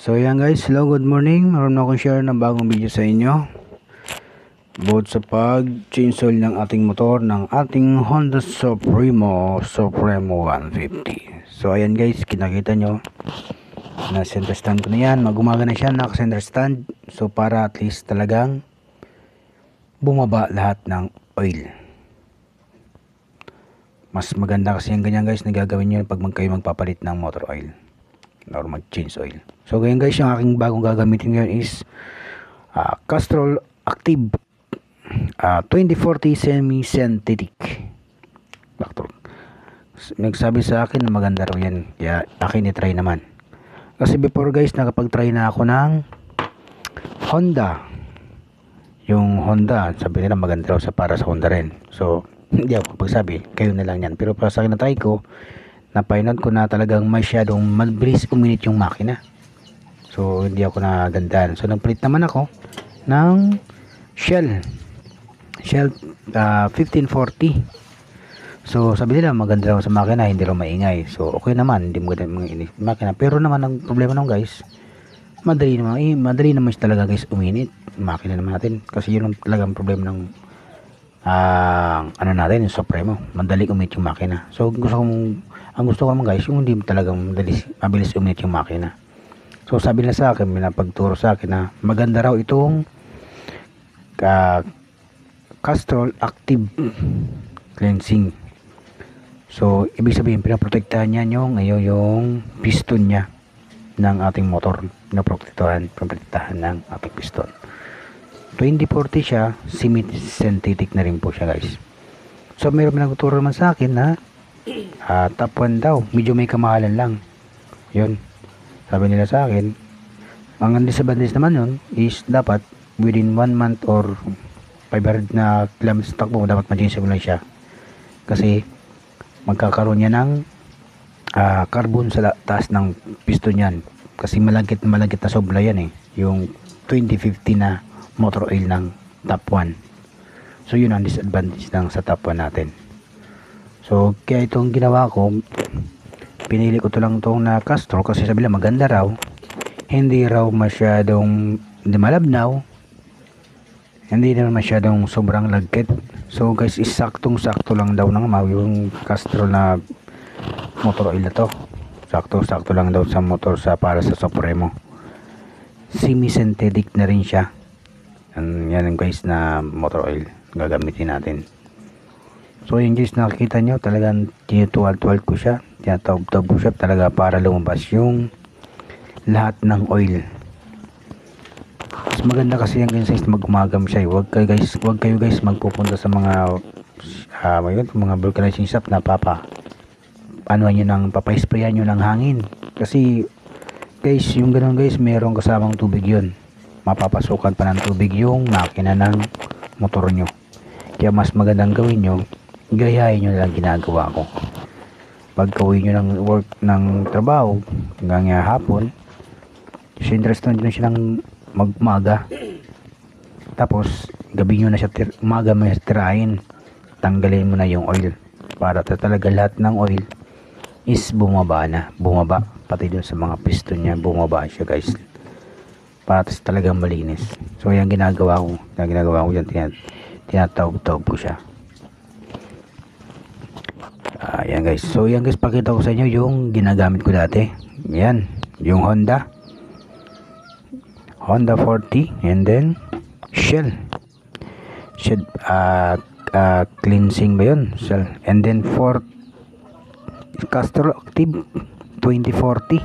So yan guys, hello, good morning. Meron akong share ng bagong video sa inyo. About sa pag change oil ng ating motor ng ating Honda Supremo Supremo 150. So ayan guys, kinakita nyo na center stand ko na yan. Magumaga na siya, naka center stand. So para at least talagang bumaba lahat ng oil. Mas maganda kasi yung ganyan guys na gagawin nyo pag kayo magpapalit ng motor oil or mag change oil. So ngayon guys, yung aking bagong gagamitin ngayon is uh, Castrol Active uh, 2040 semi-synthetic. Doctor. Nagsabi sa akin na maganda raw yan. Kaya akin i-try naman. Kasi before guys, nakapag-try na ako ng Honda. Yung Honda, sabi nila maganda raw sa para sa Honda rin. So, hindi ako pagsabi, kayo na lang yan. Pero para sa akin na try ko, out ko na talagang masyadong mabilis uminit yung makina. So, hindi ako nagandahan. So, nagpalit naman ako ng Shell. Shell uh, 1540. So, sabi nila maganda raw sa makina, hindi raw maingay. So, okay naman, hindi maganda yung makina. Pero naman ang problema nung guys, madali naman, eh, madali naman talaga guys uminit. Makina naman natin. Kasi yun ang talagang problema ng uh, ano natin, yung Supremo. Madali uminit yung makina. So, gusto kong ang gusto ko naman guys yung hindi talagang mabilis, mabilis uminit yung makina. So sabi nila sa akin may napagturo sa akin na maganda raw itong uh, Castrol Active Cleansing. So ibig sabihin pinaprotektahan niya yung, ngayon yung piston niya ng ating motor. Pinaprotektahan pinaprotektahan ng ating piston. 2040 siya semi-synthetic na rin po siya guys. So mayroon pinagturo naman sa akin na uh, top 1 daw. Medyo may kamahalan lang. Yun. Sabi nila sa akin ang disadvantage naman yun is dapat within 1 month or 500 na kilometers takbo dapat mo lang siya. Kasi magkakaroon niya ng uh, carbon sa taas ng piston yan kasi malagkit malagkit na sobra yan eh. Yung 2050 na motor oil ng top 1 so yun ang disadvantage ng sa top 1 natin So, kaya itong ginawa ko, pinili ko to lang itong na Castro kasi sabi lang maganda raw. Hindi raw masyadong malabnaw. Hindi naman masyadong sobrang lagkit. So guys, isaktong sakto lang daw ng mau yung Castro na motor oil na to. Sakto sakto lang daw sa motor sa para sa Supremo. Semi-synthetic na rin siya. Yan, yan guys na motor oil gagamitin natin. So yun guys nakikita nyo talagang tinutuwal-tuwal ko siya. Tinatawag-tawag ko siya talaga para lumabas yung lahat ng oil. Mas maganda kasi yung guys na magumagam siya. Huwag kayo guys, huwag kayo guys magpupunta sa mga uh, mga, mga vulcanizing shop na papa ano nyo nang papay-sprayan nyo ng hangin. Kasi guys yung ganun guys meron kasamang tubig yun. Mapapasukan pa ng tubig yung makina ng motor nyo. Kaya mas magandang gawin nyo gayahin nyo lang ginagawa ko. Pag kauwi nyo ng work ng trabaho hanggang hapon so interest nyo siya ng magmaga tapos gabi nyo na siya tir umaga mo tirahin. Tanggalin mo na yung oil. Para talaga lahat ng oil is bumaba na. Bumaba pati dun sa mga piston niya bumaba siya guys. Para talagang malinis. So yan ginagawa ko. Yan ginagawa ko. Yan tinatawag-tawag ko siya Ayan guys. So yan guys, pakita ko sa inyo yung ginagamit ko dati. Yan, yung Honda. Honda 40 and then Shell. Shell uh, uh, cleansing ba yun? Shell. And then for Castrol Active 2040.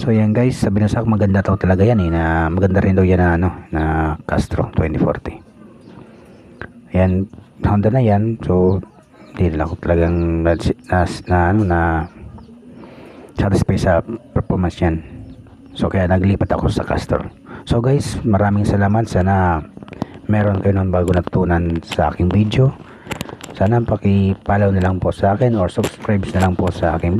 So yan guys, sabi na sa akin maganda daw talaga yan eh. Na, maganda rin daw yan na, ano, na Castro 2040. Ayan, Honda na yan. So hindi ako talagang na, na, na, ano, na satisfied sa performance yan. So kaya naglipat ako sa Castor. So guys, maraming salamat. Sana meron kayo ng bago natutunan sa aking video. Sana paki-follow na lang po sa akin or subscribe na lang po sa aking